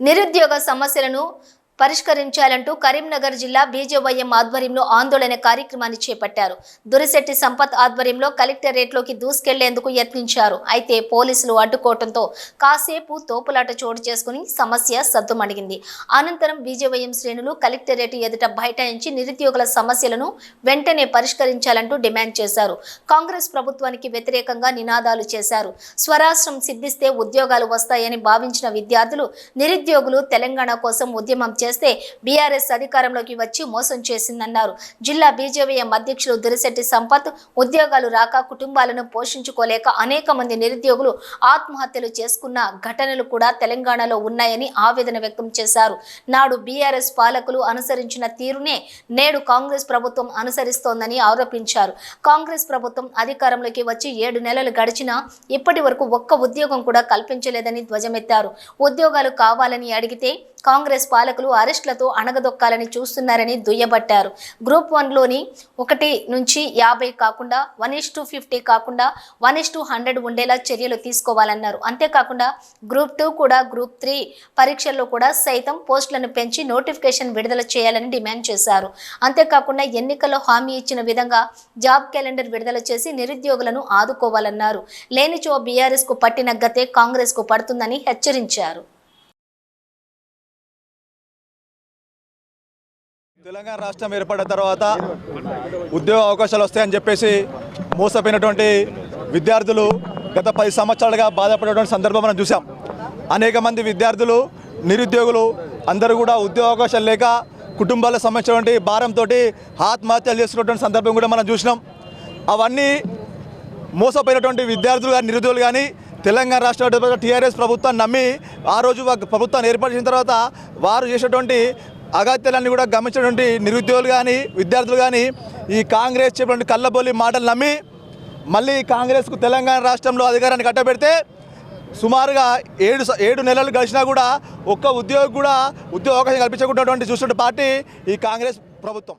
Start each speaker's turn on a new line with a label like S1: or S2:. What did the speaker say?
S1: నిరుద్యోగ సమస్యలను పరిష్కరించాలంటూ కరీంనగర్ జిల్లా బీజేవైఎం ఆధ్వర్యంలో ఆందోళన కార్యక్రమాన్ని చేపట్టారు. దురిశెట్టి సంపత్ ఆధ్వర్యంలో కలెక్టరేట్లోకి దూసుకెళ్ళేందుకు యత్నించారు. అయితే పోలీసులు అడ్డుకోవడంతో కాసేపు తోపులాట చోటు చేసుకుని సమస్య సద్దుమణిగింది. అనంతరం బీజేవైఎం శ్రేణులు కలెక్టరేట్ ఎదుట బైఠాయించి నిరుద్యోగుల సమస్యలను వెంటనే పరిష్కరించాలంటూ డిమాండ్ చేశారు. కాంగ్రెస్ ప్రభుత్వానికి వ్యతిరేకంగా నినాదాలు చేశారు. స్వరాష్ట్రం సిద్ధిస్తే ఉద్యోగాలు వస్తాయని భావించిన విద్యార్థులు నిరుద్యోగులు తెలంగాణ కోసం ఉద్యమం చేస్తే బీఆర్ఎస్ అధికారంలోకి వచ్చి మోసం చేసిందన్నారు. జిల్లా బీజేవీఎం అధ్యక్షులు దురిశెట్టి సంపత్ ఉద్యోగాలు రాక కుటుంబాలను పోషించుకోలేక అనేక మంది నిరుద్యోగులు ఆత్మహత్యలు చేసుకున్న ఘటనలు కూడా తెలంగాణలో ఉన్నాయని ఆవేదన వ్యక్తం చేశారు. నాడు బీఆర్ఎస్ పాలకులు అనుసరించిన తీరునే నేడు కాంగ్రెస్ ప్రభుత్వం అనుసరిస్తోందని ఆరోపించారు. కాంగ్రెస్ ప్రభుత్వం అధికారంలోకి వచ్చి ఏడు నెలలు గడిచినా ఇప్పటి వరకు ఒక్క ఉద్యోగం కూడా కల్పించలేదని ధ్వజమెత్తారు. ఉద్యోగాలు కావాలని అడిగితే కాంగ్రెస్ పాలకులు అరెస్టులతో అణగదొక్కాలని చూస్తున్నారని దుయ్యబట్టారు. గ్రూప్ వన్లోని ఒకటి నుంచి యాభై కాకుండా వన్ ఇస్ టు ఫిఫ్టీ కాకుండా వన్ ఇస్ టు హండ్రెడ్ ఉండేలా చర్యలు తీసుకోవాలన్నారు. అంతేకాకుండా గ్రూప్ టూ కూడా గ్రూప్ త్రీ పరీక్షల్లో కూడా సైతం పోస్టులను పెంచి నోటిఫికేషన్ విడుదల చేయాలని డిమాండ్ చేశారు. అంతేకాకుండా ఎన్నికల్లో హామీ ఇచ్చిన విధంగా జాబ్ క్యాలెండర్ విడుదల చేసి నిరుద్యోగులను ఆదుకోవాలన్నారు. లేనిచో బీఆర్ఎస్కు పట్టిన గతే కాంగ్రెస్కు పడుతుందని హెచ్చరించారు.
S2: తెలంగాణ రాష్ట్రం ఏర్పడిన తర్వాత ఉద్యోగ అవకాశాలు వస్తాయని చెప్పేసి మోసపోయినటువంటి విద్యార్థులు గత పది సంవత్సరాలుగా బాధపడేటువంటి సందర్భం మనం చూసాం అనేక మంది విద్యార్థులు నిరుద్యోగులు అందరూ కూడా ఉద్యోగ అవకాశాలు లేక కుటుంబాలకు సంబంధించినటువంటి భారంతో ఆత్మహత్యలు చేసుకున్నటువంటి సందర్భం కూడా మనం చూసినాం. అవన్నీ మోసపోయినటువంటి విద్యార్థులు కానీ నిరుద్యోగులు కానీ తెలంగాణ రాష్ట్ర టీఆర్ఎస్ ప్రభుత్వాన్ని నమ్మి ఆ రోజు ప్రభుత్వాన్ని ఏర్పాటు చేసిన తర్వాత వారు చేసినటువంటి అగత్యాలన్నీ కూడా గమనించినటువంటి నిరుద్యోగులు కానీ విద్యార్థులు కానీ ఈ కాంగ్రెస్ చెప్పినటువంటి కళ్ళబొల్లి మాటలు నమ్మి మళ్ళీ కాంగ్రెస్కు తెలంగాణ రాష్ట్రంలో అధికారాన్ని కట్టబెడితే సుమారుగా ఏడు ఏడు నెలలు గడిచినా కూడా ఒక్క ఉద్యోగి కూడా ఉద్యోగ అవకాశం కల్పించకుండా చూస్తున్న పార్టీ ఈ కాంగ్రెస్ ప్రభుత్వం.